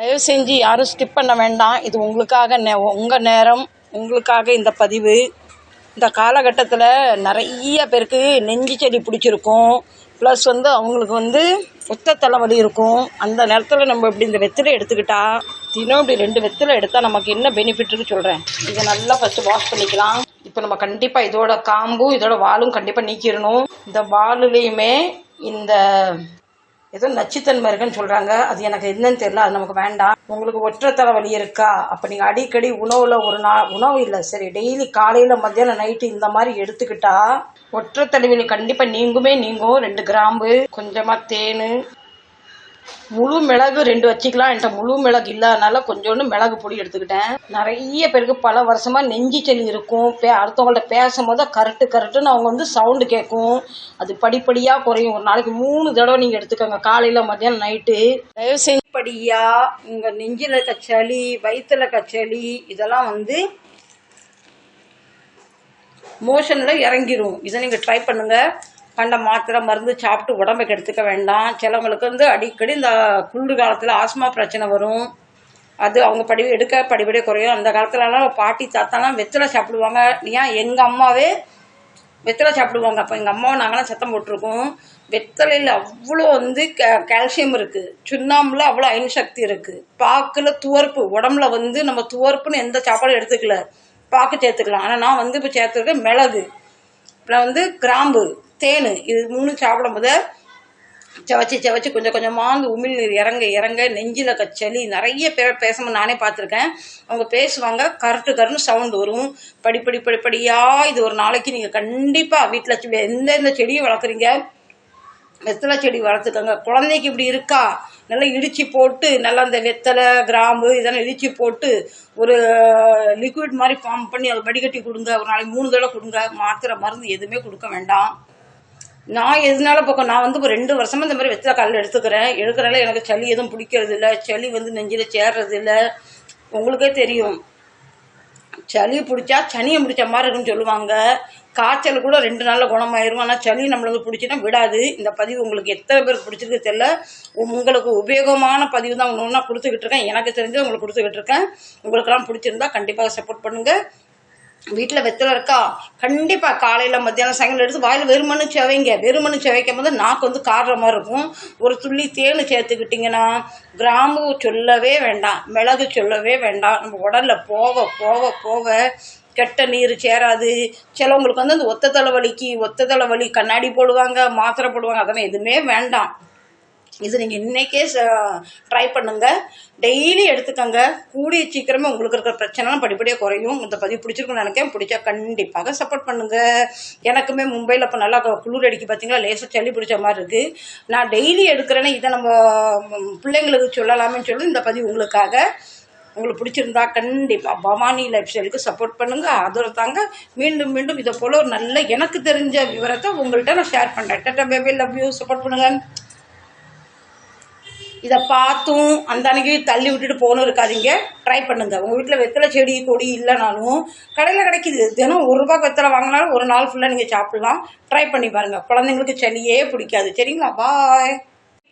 தயவு செஞ்சு யாரும் ஸ்கிப் பண்ண வேண்டாம். இது உங்களுக்காக நே உங்கள் நேரம் உங்களுக்காக இந்த பதிவு. இந்த காலகட்டத்தில் நிறைய பேருக்கு நெஞ்சு செடி பிடிச்சிருக்கும். ப்ளஸ் வந்து அவங்களுக்கு வந்து ஒத்த தலைவலி இருக்கும். அந்த நேரத்தில் நம்ம இப்படி இந்த வெத்திலை எடுத்துக்கிட்டா தினம் இப்படி ரெண்டு வெத்திலை எடுத்தால் நமக்கு என்ன பெனிஃபிட் இருக்கு சொல்கிறேன் இதை நல்லா ஃபஸ்ட்டு வாஷ் பண்ணிக்கலாம். இப்போ நம்ம கண்டிப்பாக இதோட காம்பும் இதோட வாலும் கண்டிப்பாக நீக்கிடணும். இந்த வாலுலேயுமே இந்த ஏதோ நச்சுத்தன்மை இருக்குன்னு சொல்கிறாங்க அது எனக்கு என்னன்னு தெரியல. அது நமக்கு வேண்டாம். உங்களுக்கு ஒற்றை தலைவலி இருக்கா? அப்போ நீங்கள் அடிக்கடி உணவில் ஒரு நாள் உணவு இல்லை சரி டெய்லி காலையில் மத்தியானம் நைட்டு இந்த மாதிரி எடுத்துக்கிட்டா ஒற்றை தலைவலி கண்டிப்பாக நீங்குமே நீங்கும். ரெண்டு கிராம்பு கொஞ்சமாக தேன் முழு மிளகு ரெண்டு வச்சுக்கலாம். என்கிட்ட முழு மிளகு இல்லாதனால கொஞ்சோண்டு மிளகு பொடி எடுத்துக்கிட்டேன். நிறைய பேருக்கு பல வருஷமாக நெஞ்சு செலி இருக்கும். பே அடுத்தவங்கள்ட்ட பேசும்போது கரெக்டு கரெக்டுன்னு அவங்க வந்து சவுண்டு கேட்கும். அது படிப்படியாக குறையும். ஒரு நாளைக்கு மூணு தடவை நீங்கள் எடுத்துக்கோங்க. காலையில் மத்தியானம் நைட்டு. தயவு செஞ்சு படியாக உங்கள் நெஞ்சில் இருக்க சளி வயிற்றுல இருக்க சளி இதெல்லாம் வந்து மோஷனில் இறங்கிரும். இதை நீங்கள் ட்ரை பண்ணுங்கள் கண்ட மாத்திரை மருந்து சாப்பிட்டு உடம்பை கெடுத்துக்க வேண்டாம். சிலவங்களுக்கு வந்து அடிக்கடி இந்த குளிர் காலத்தில் ஆஸ்மா பிரச்சனை வரும். அது அவங்க படி எடுக்க படிப்படியே குறையும். அந்த காலத்துலலாம் பாட்டி தாத்தாலாம் வெத்தலை சாப்பிடுவாங்க. ஏன்? எங்கள் அம்மாவே வெத்தலை சாப்பிடுவாங்க. அப்போ எங்கள் அம்மாவை நாங்களாம் சத்தம் போட்டிருக்கோம். வெத்தலையில் அவ்வளோ வந்து கே கால்சியம் இருக்குது சுண்ணாம்பில் அவ்வளோ அயன் சக்தி இருக்குது பாக்கில் துவர்ப்பு. உடம்புல வந்து நம்ம துவர்ப்புன்னு எந்த சாப்பாடும் எடுத்துக்கல. பாக்கு சேர்த்துக்கலாம். ஆனால் நான் வந்து இப்போ சேர்த்துருக்கேன் மிளகு. அப்புறம் வந்து கிராம்பு. தேன். இது மூணு சாப்பிடும்போது செவச்சி செவச்சி கொஞ்சம் கொஞ்சமாக அந்த உமிழ்நீர் இறங்க இறங்க நெஞ்சில் கச்சலி நிறைய பேர் பேசும்போது நானே பார்த்துருக்கேன். அவங்க பேசுவாங்க கரெக்டு கருன்னு சவுண்ட் வரும். படிப்படி படிப்படியாக இது ஒரு நாளைக்கு நீங்கள் கண்டிப்பாக வீட்டில் எந்தெந்த செடியை வளர்க்குறீங்க? வெத்தலை செடி வளர்த்துக்கோங்க. குழந்தைக்கு இப்படி இருக்கா? நல்லா இடித்து போட்டு நல்லா அந்த வெத்தலை கிராம்பு இதெல்லாம் இடித்து போட்டு ஒரு லிக்விட் மாதிரி ஃபார்ம் பண்ணி அதை வடிகட்டி கொடுங்க. ஒரு நாளைக்கு மூணு தடவை கொடுங்க. மாத்திரை மருந்து எதுவுமே கொடுக்க வேண்டாம். நான் எதனால பக்கம்? நான் வந்து இப்போ ரெண்டு வருஷமாக இந்த மாதிரி வெத்தலை காலில் எடுத்துக்கிறேன். எடுக்கிறனால எனக்கு சளி எதுவும் பிடிக்கிறது இல்லை. சளி வந்து நெஞ்சில் சேர்றது இல்லை. உங்களுக்கே தெரியும். சளி பிடிச்சா சனியை பிடிச்ச மாதிரி இருக்குன்னு சொல்லுவாங்க. காய்ச்சல் கூட ரெண்டு நாளில் குணமாயிரும். ஆனால் சளி நம்மளுக்கு பிடிச்சினா விடாது. இந்த பதிவு உங்களுக்கு எத்தனை பேருக்கு பிடிச்சிருக்கு தெரியல. உங்களுக்கு உபயோகமான பதிவு தான் ஒன்று ஒன்றா கொடுத்துக்கிட்டு இருக்கேன். எனக்கு தெரிஞ்சு உங்களுக்கு கொடுத்துக்கிட்டு இருக்கேன். உங்களுக்கெல்லாம் பிடிச்சிருந்தா கண்டிப்பாக சப்போர்ட் பண்ணுங்கள் வீட்டில் வெத்தலை இருக்கா? கண்டிப்பாக காலையில் மத்தியானம் சாயங்காலம் எடுத்து வாயில் வெறுமனு செவைங்க. வெறுமனு செவைக்கும் போது நாக்கு வந்து காடுற மாதிரி இருக்கும். ஒரு துள்ளி தேன் சேர்த்துக்கிட்டிங்கன்னா கிராம்பு சொல்லவே வேண்டாம். மிளகு சொல்லவே வேண்டாம். நம்ம உடலில் போக போக போக கெட்ட நீர் சேராது. சிலவங்களுக்கு வந்து அந்த ஒத்த தலைவலிக்கு ஒத்த தலைவலி கண்ணாடி போடுவாங்க மாத்திரை போடுவாங்க அதெல்லாம் எதுவுமே வேண்டாம். இது நீங்கள் இன்றைக்கே ட்ரை பண்ணுங்கள் டெய்லி எடுத்துக்கோங்க. கூடிய சீக்கிரமே உங்களுக்கு இருக்கிற பிரச்சனைலாம் படிப்படியாக குறையும் இந்த பதிவு பிடிச்சிருக்குன்னு நினைக்கிறேன். பிடிச்சா கண்டிப்பாக சப்போர்ட் பண்ணுங்கள் எனக்குமே மும்பையில் இப்போ நல்லா குளிர் அடிக்க பார்த்தீங்களா லேசாக சளி பிடிச்ச மாதிரி இருக்குது நான் டெய்லி எடுக்கிறேன்னு இதை நம்ம பிள்ளைங்களுக்கு சொல்லலாமே சொல்லி இந்த பதிவு உங்களுக்காக உங்களுக்கு பிடிச்சிருந்தா கண்டிப்பாக பவானி லைஃப் ஸ்டைலுக்கு சப்போர்ட் பண்ணுங்கள் ஆதரவு தாங்க. மீண்டும் மீண்டும் இதை போல் ஒரு நல்ல எனக்கு தெரிஞ்ச விவரத்தை உங்கள்கிட்ட நான் ஷேர் பண்ணுறேன் tata baby love you support பண்ணுங்கள் இதை பார்த்தும் அந்த அன்னைக்கு தள்ளி விட்டுட்டு போகணும் இருக்காதீங்க. ட்ரை பண்ணுங்க. உங்கள் வீட்டில் வெத்தலை செடி கொடி இல்லைனாலும் கடையில் கிடைக்கிது. தினம் ஒரு ரூபாய்க்கு வெத்தலை வாங்கினாலும் ஒரு நாள் ஃபுல்லாக நீங்கள் சாப்பிட்லாம். ட்ரை பண்ணி பாருங்கள் குழந்தைங்களுக்கு சளியே பிடிக்காது. சரிங்களா? பாய்